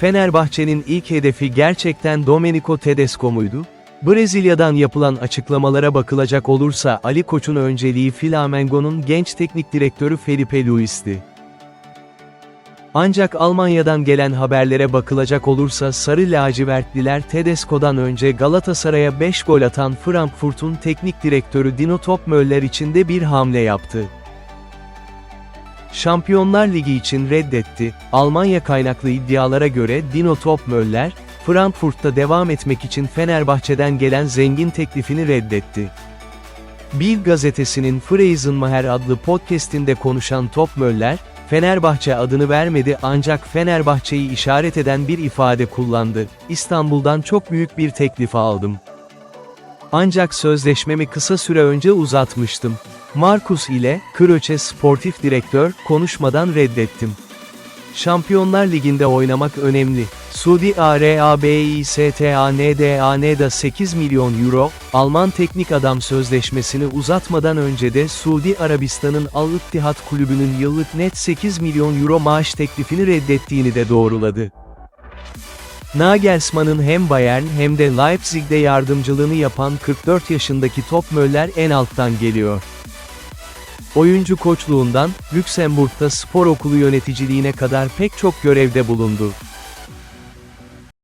Fenerbahçe'nin ilk hedefi gerçekten Domenico Tedesco muydu? Brezilya'dan yapılan açıklamalara bakılacak olursa Ali Koç'un önceliği Flamengo'nun genç teknik direktörü Felipe Luis'ti. Ancak Almanya'dan gelen haberlere bakılacak olursa Sarı Lacivertliler Tedesco'dan önce Galatasaray'a 5 gol atan Frankfurt'un teknik direktörü Dino Topmöller için de bir hamle yaptı. Şampiyonlar Ligi için reddetti. Almanya kaynaklı iddialara göre Dino Topmöller, Frankfurt'ta devam etmek için Fenerbahçe'den gelen zengin teklifini reddetti. Bild gazetesinin Phrasenmacher adlı podcastinde konuşan Topmöller, Fenerbahçe adını vermedi ancak Fenerbahçe'yi işaret eden bir ifade kullandı. İstanbul'dan çok büyük bir teklif aldım. Ancak sözleşmemi kısa süre önce uzatmıştım. Markus ile, Kröçe sportif direktör, konuşmadan reddettim. Şampiyonlar Ligi'nde oynamak önemli. Suudi Arabistan'da 8 milyon euro, Alman teknik adam sözleşmesini uzatmadan önce de Suudi Arabistan'ın Al Ittihad kulübünün yıllık net 8 milyon euro maaş teklifini reddettiğini de doğruladı. Nagelsmann'ın hem Bayern hem de Leipzig'de yardımcılığını yapan 44 yaşındaki Topmöller en alttan geliyor. Oyuncu koçluğundan, Lüksemburg'da spor okulu yöneticiliğine kadar pek çok görevde bulundu.